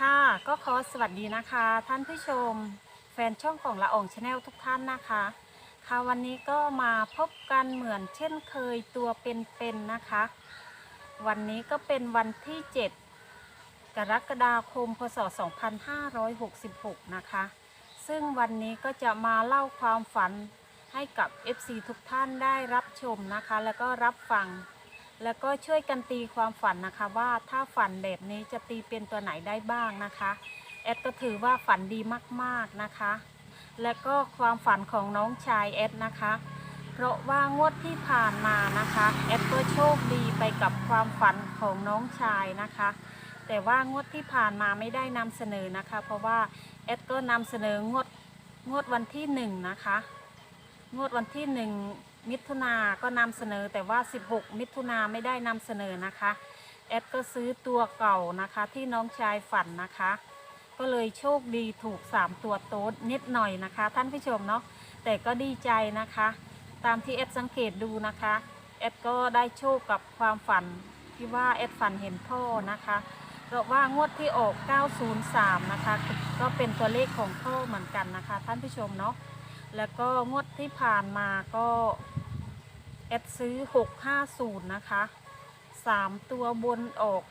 ค่ะ ก็ขอสวัสดีนะคะ ท่านผู้ชม แฟนช่องของละอองชาแนลทุกท่านนะคะ ค่ะวันนี้ก็มาพบกันเหมือนเช่นเคยตัวเป็นๆนะคะ วันนี้ก็เป็นวันที่ 7 กรกฎาคมพศ 2566 นะคะ ซึ่งวันนี้ก็จะมาเล่าความฝันให้กับ FC ทุกท่านได้รับชมนะคะ แล้วก็รับฟัง แล้วก็ช่วยกันตีความฝันนะคะว่าถ้าฝันแบบนี้จะตีเป็นตัวไหนได้บ้างนะคะแอดก็ถือว่าฝันดีมากๆนะคะ และก็ความฝันของน้องชายแอดนะคะ เพราะว่างวดที่ผ่านมานะคะแอดก็โชคดีไปกับความฝันของน้องชายนะคะ แต่ว่างวดที่ผ่านมาไม่ได้นำเสนอนะคะ เพราะว่าแอดก็นำเสนองวดงวดวันที่หนึ่งนะคะ งวดวันที่หนึ่ง มิถุนาก็นำเสนอแต่ว่า 16 มิถุนาไม่ได้นำเสนอนะคะแอดก็ซื้อตัวเก่านะคะที่น้องชายฝันนะคะ ก็เลยโชคดีถูก 3 ตัวโต๊ดนิดหน่อยนะคะ ท่านผู้ชมเนาะแต่ก็ดีใจนะคะ ตามที่แอดสังเกตดูนะคะแอดก็ได้โชคกับความฝันที่ว่าแอดฝันเห็นพ่อนะคะเพราะว่างวดที่ออก 903 นะคะ ก็เป็นตัวเลขของพ่อเหมือนกันนะคะ ท่านผู้ชมเนาะ แล้วก็งวดที่ผ่านมาก็แอดซื้อ 650 นะคะ 3 ตัวบนออก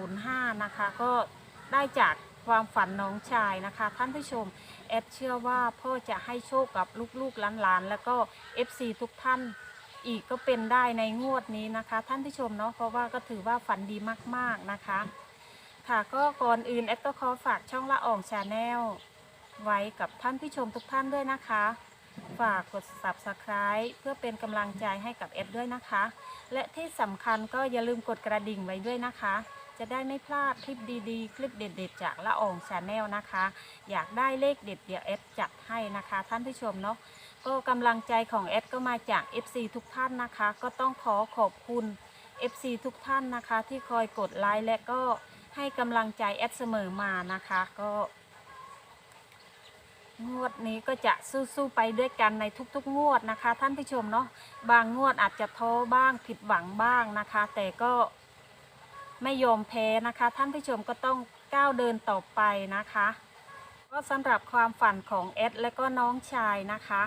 605 นะคะ ก็ได้จากความฝันน้องชายนะคะ ท่านผู้ชม แอดเชื่อว่าพ่อจะให้โชคกับลูกๆหลานๆ แล้วก็ FC ทุกท่านอีกก็เป็นได้ในงวดนี้นะคะ ท่านผู้ชมเนาะเพราะว่าก็ถือว่าฝันดีมากๆนะคะ ค่ะก็ก่อนอื่นแอดก็ขอฝากช่องละอองชาแนล ไว้กับท่านผู้ชมทุกท่านด้วยนะคะ ฝากกด subscribe เพื่อเป็นกำลังใจให้กับเอ็ดด้วยนะคะ และที่สำคัญก็อย่าลืมกดกระดิ่งไว้ด้วยนะคะ จะได้ไม่พลาดคลิปดีๆ คลิปเด็ดๆ จากละอองชาแนลนะคะ อยากได้เลขเด็ดเดี๋ยวเอ็ดจัดให้นะคะ ท่านผู้ชมเนาะก็กำลังใจของเอ็ดก็มาจาก FC ทุกท่านนะคะ ก็ต้องขอขอบคุณ FC ทุกท่านนะคะ ที่คอยกดไลค์และก็ให้กำลังใจแอดเสมอมานะคะ ก็ งวดนี้ก็จะสู้ๆไปด้วยกันในทุกๆ งวดนะคะ ท่านผู้ชมเนาะบางงวดอาจจะท้อบ้างผิดหวังบ้างนะคะ แต่ก็ไม่ยอมแพ้นะคะ ท่านผู้ชมก็ต้องก้าวเดินต่อไปนะคะก็สำหรับความฝันของเอสและก็น้องชายนะคะ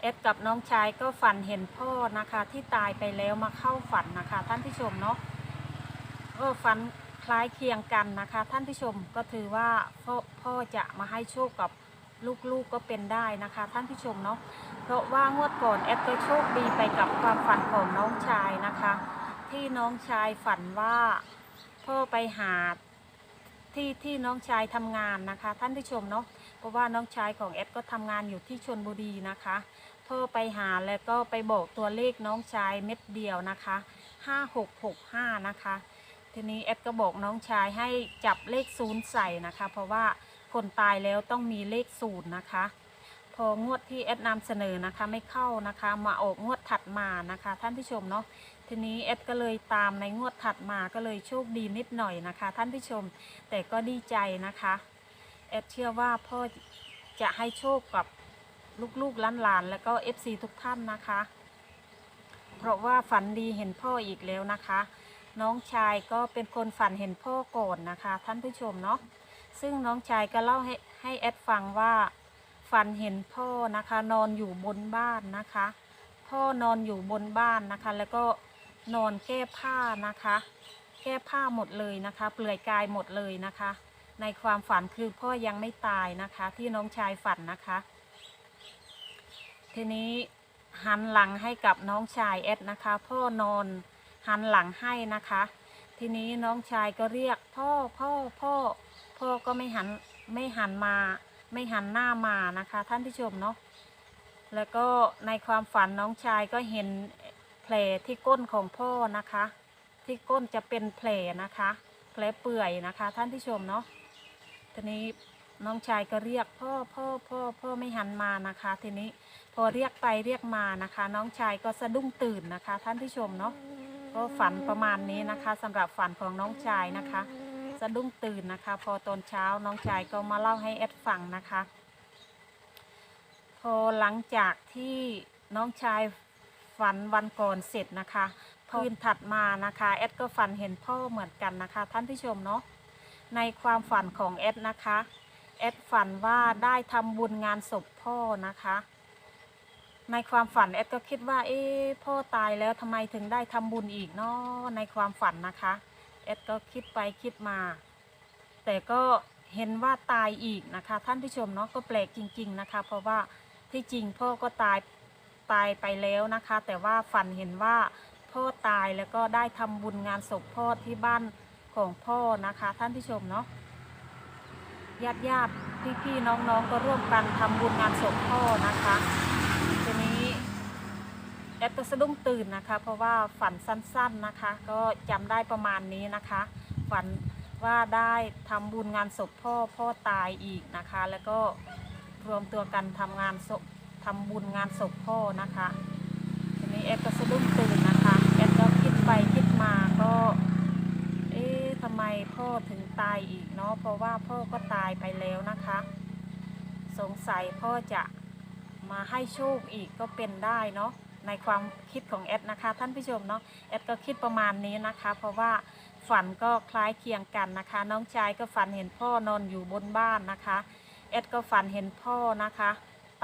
เอสกับน้องชายก็ฝันเห็นพ่อนะคะที่ตายไปแล้วมาเข้าฝันนะคะ ท่านผู้ชมเนาะก็ฝันคล้ายเคียงกันนะคะ ท่านผู้ชมก็ถือว่าพ่อพ่อจะมาให้โชคกับ ลูกๆก็เป็นได้นะคะ ท่านผู้ชมเนาะเพราะว่างวดก่อนแอดก็โชคดีไปกับความฝันของน้องชายนะคะ ที่น้องชายฝันว่าพ่อไปหาที่ที่น้องชายทำงานนะคะ ท่านผู้ชมเนาะเพราะว่าน้องชายของแอดก็ทำงานอยู่ที่ชนบุรีนะคะพ่อไปหาแล้วก็ไปบอกตัวเลขน้องชายเม็ดเดียวนะคะ5665นะคะ ทีนี้แอดก็บอกน้องชายให้จับเลขศูนย์ใส่นะคะ เพราะว่า คนตายแล้วต้องมีเลขศูนย์นะคะ พองวดที่แอดนำเสนอนะคะไม่เข้านะคะมาออกงวดถัดมานะคะ ท่านผู้ชมเนาะทีนี้แอดก็เลยตามในงวดถัดมาก็เลยโชคดีนิดหน่อยนะคะ ท่านผู้ชมแต่ก็ดีใจนะคะแอดเชื่อว่าพ่อจะให้โชคกับลูกๆหลานๆแล้วก็ FC ทุกท่านนะคะ เพราะว่าฝันดีเห็นพ่ออีกแล้วนะคะ น้องชายก็เป็นคนฝันเห็นพ่อก่อนนะคะ ท่านผู้ชมเนาะ ซึ่งน้องชายก็เล่าให้ให้แอดฟังว่าฝันเห็นพ่อนะคะ นอนอยู่บนบ้านนะคะ พ่อนอนอยู่บนบ้านนะคะ แล้วก็นอนแก้ผ้านะคะ แก้ผ้าหมดเลยนะคะ เปลือยกายหมดเลยนะคะ ในความฝันคือพ่อยังไม่ตายนะคะ ที่น้องชายฝันนะคะ ทีนี้หันหลังให้กับน้องชายแอดนะคะ พ่อนอนหันหลังให้นะคะ ทีนี้น้องชายก็เรียกพ่อพ่อพ่อ พ่อก็ไม่หันไม่หันมา ไม่หันหน้ามานะคะ ท่านผู้ชมเนาะแล้วก็ในความฝันน้องชายก็เห็นแผลที่ก้นของพ่อนะคะ ที่ก้นจะเป็นแผลนะคะแผลเปื่อยนะคะ ท่านผู้ชมเนาะทีนี้น้องชายก็เรียกพ่อพ่อพ่อพ่อไม่หันมานะคะ ทีนี้พอเรียกไปเรียกมานะคะ น้องชายก็สะดุ้งตื่นนะคะ ท่านผู้ชมเนาะก็ฝันประมาณนี้นะคะสำหรับฝันของน้องชายนะคะ สะดุ้งตื่นนะคะ พอตอนเช้าน้องชายก็มาเล่าให้แอดฟังนะคะ พอหลังจากที่น้องชายฝันวันก่อนเสร็จนะคะคืนถัดมานะคะแอดก็ฝันเห็นพ่อเหมือนกันนะคะ ท่านผู้ชมเนาะในความฝันของแอดนะคะแอดฝันว่าได้ทำบุญงานศพพ่อนะคะ ในความฝันแอดก็คิดว่า เอ๊พ่อตายแล้วทำไมถึงได้ทำบุญอีกเนาะในความฝันนะคะ แอดก็คิดไปคิดมา แต่ก็เห็นว่าตายอีกนะคะ ท่านผู้ชมเนาะก็แปลกจริง ๆนะคะ เพราะว่าที่จริงพ่อก็ตายตายไปแล้วนะคะ แต่ว่าฝันเห็นว่าพ่อตายแล้วก็ได้ทำบุญงานศพพ่อที่บ้านของพ่อนะคะ ท่านผู้ชมเนาะญาติญาติพี่ๆน้องๆก็ร่วมกันทำบุญงานศพพ่อนะคะ แอดก็สะดุ้งตื่นนะคะ เพราะว่าฝันสั้นๆนะคะ ก็จำได้ประมาณนี้นะคะ ฝันว่าได้ทำบุญงานศพพ่อพ่อตายอีกนะคะ แล้วก็รวมตัวกันทำงานศพทำบุญงานศพพ่อนะคะทีนี้แอดก็สะดุ้งตื่นนะคะแอดก็คิดไปคิดมาก็เอ๊ะทำไมพ่อถึงตายอีกเนาะเพราะว่าพ่อก็ตายไปแล้วนะคะ สงสัยพ่อจะมาให้โชคอีกก็เป็นได้เนาะ ในความคิดของแอดนะคะท่านผู้ชมเนาะแอดก็คิดประมาณนี้นะคะ เพราะว่าฝันก็คล้ายเคียงกันนะคะ น้องชายก็ฝันเห็นพ่อนอนอยู่บนบ้านนะคะแอดก็ฝันเห็นพ่อนะคะ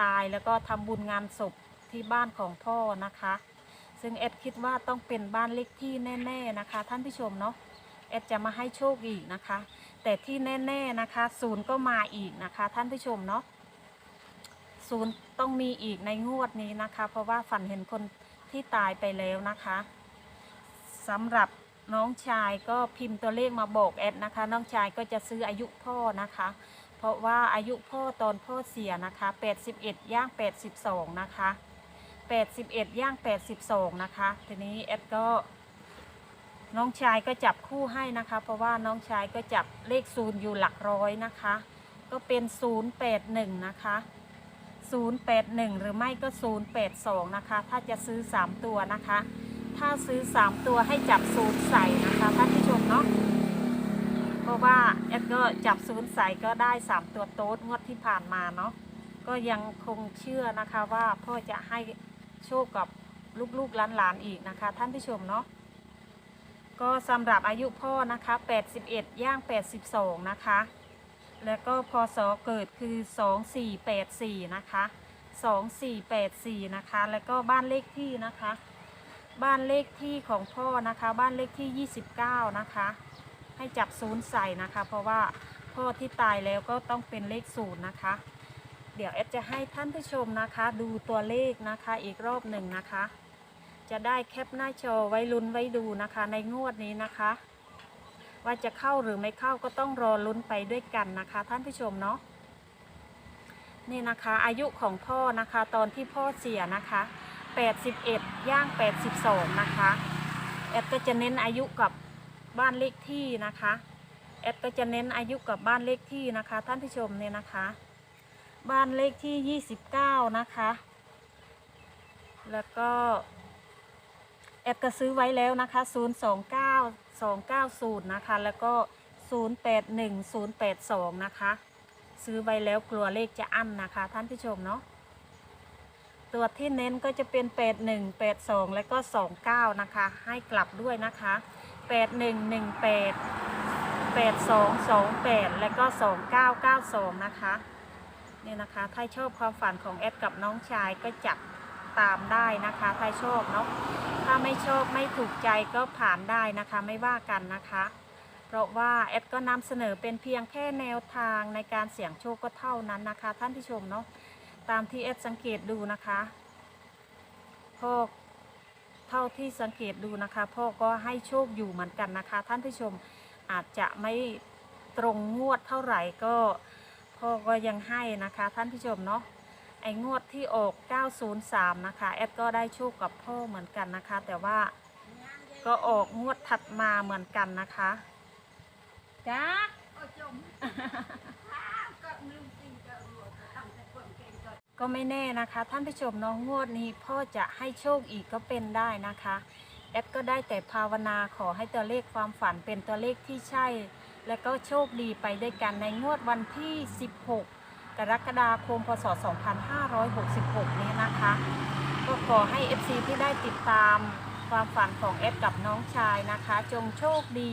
ตายแล้วก็ทำบุญงานศพที่บ้านของพ่อนะคะ ซึ่งแอดคิดว่าต้องเป็นบ้านเลขที่แน่ ๆนะคะ ท่านผู้ชมเนาะแอดจะมาให้โชคอีกนะคะ แต่ที่แน่ ๆนะคะ ศูนย์ก็มาอีกนะคะ ท่านผู้ชมเนาะ ศูนย์ต้องมีอีกในงวดนี้นะคะ เพราะว่าฝันเห็นคนที่ตายไปแล้วนะคะสำหรับน้องชายก็พิมพ์ตัวเลขมาบอกแอดนะคะ น้องชายก็จะซื้ออายุพ่อนะคะ เพราะว่าอายุพ่อตอนพ่อเสียนะคะ 81 ย่าง 82 นะคะ 81 ย่าง 82 นะคะ ทีนี้แอดก็น้องชายก็จับคู่ให้นะคะ เพราะว่าน้องชายก็จับเลขศูนย์อยู่หลักร้อยนะคะ ก็เป็น 081 นะคะ 081 หรือไม่ก็ 082 นะคะ ถ้าจะซื้อ 3 ตัวนะคะ ถ้าซื้อ 3 ตัวให้จับศูนย์ใส่นะคะท่านผู้ชมเนาะเพราะว่าแอดก็จับศูนย์ใส่ก็ได้ 3 ตัวโต๊ดงวดที่ผ่านมาเนาะก็ยังคงเชื่อนะคะว่าพ่อจะให้โชคกับลูกๆหลานๆอีกนะคะ ท่านผู้ชมเนาะก็สำหรับอายุพ่อนะคะ 81 ย่าง 82 นะคะ แล้วก็พศเกิดคือ 2484 นะคะ 2484 นะคะ แล้วก็บ้านเลขที่นะคะ บ้านเลขที่ของพ่อนะคะ บ้านเลขที่ 29 นะคะ ให้จับศูนย์ใส่นะคะ เพราะว่าพ่อที่ตายแล้วก็ต้องเป็นเลขศูนย์นะคะ เดี๋ยวแอดจะให้ท่านผู้ชมนะคะ ดูตัวเลขนะคะอีกรอบหนึ่งนะคะ จะได้แคปหน้าจอไว้ลุ้นไว้ดูนะคะในงวดนี้นะคะ ว่าจะเข้าหรือไม่เข้าก็ต้องรอลุ้นไปด้วยกันนะคะ ท่านผู้ชมเนาะนี่นะคะอายุของพ่อนะคะตอนที่พ่อเสียนะคะ 81 ย่าง 82 นะคะแอดก็จะเน้นอายุกับบ้านเลขที่นะคะแอดก็จะเน้นอายุกับบ้านเลขที่นะคะ ท่านผู้ชมเนี่ยนะคะ บ้านเลขที่ 29 นะคะ แล้วก็ แอดก็ซื้อไว้แล้วนะคะ 029 290 นะคะ แล้วก็ 081 082 นะคะ ซื้อไว้แล้วกลัวเลขจะอั้นนะคะ ท่านผู้ชมเนาะตัวที่เน้นก็จะเป็น 81 82 แล้วก็ 29 นะคะ ให้กลับด้วยนะคะ 81 18 82 28 แล้วก็ 2992 นะคะเนี่ยนะคะ ถ้าชอบความฝันของแอดกับน้องชายก็จับ ตามได้นะคะ ถ้าชอบเนาะถ้าไม่ชอบไม่ถูกใจก็ผ่านได้นะคะไม่ว่ากันนะคะ เพราะว่าแอดก็นำเสนอเป็นเพียงแค่แนวทางในการเสี่ยงโชคก็เท่านั้นนะคะ ท่านผู้ชมเนาะตามที่แอดสังเกตดูนะคะพ่อเท่าที่สังเกตดูนะคะพ่อก็ให้โชคอยู่เหมือนกันนะคะ ท่านผู้ชมอาจจะไม่ตรงงวดเท่าไหร่ก็พ่อก็ยังให้นะคะ ท่านผู้ชมเนาะ ไอ้งวดที่ออก 903 นะคะ แอดก็ได้โชคกับพ่อเหมือนกันนะคะ แต่ว่าก็ออกงวดถัดมาเหมือนกันนะคะจ้าก็ไม่แน่นะคะ ท่านผู้ชมเน้องงวดนี้พ่อจะให้โชคอีกก็เป็นได้นะคะ แอดก็ได้แต่ภาวนาขอให้ตัวเลขความฝันเป็นตัวเลขที่ใช่ และก็โชคดีไปด้วยกันในงวดวันที่ 16 กรกฎาคม พศ 2566 นี้นะคะ ก็ขอให้ FC ที่ได้ติดตามความฝันของเอฟกับน้องชายนะคะ จงโชคดี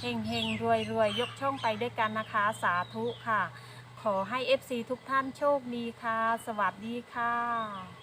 เฮงเฮงรวยรวยยกช่องไปด้วยกันนะคะ สาธุค่ะ ขอให้ FC ทุกท่านโชคดีค่ะ สวัสดีค่ะ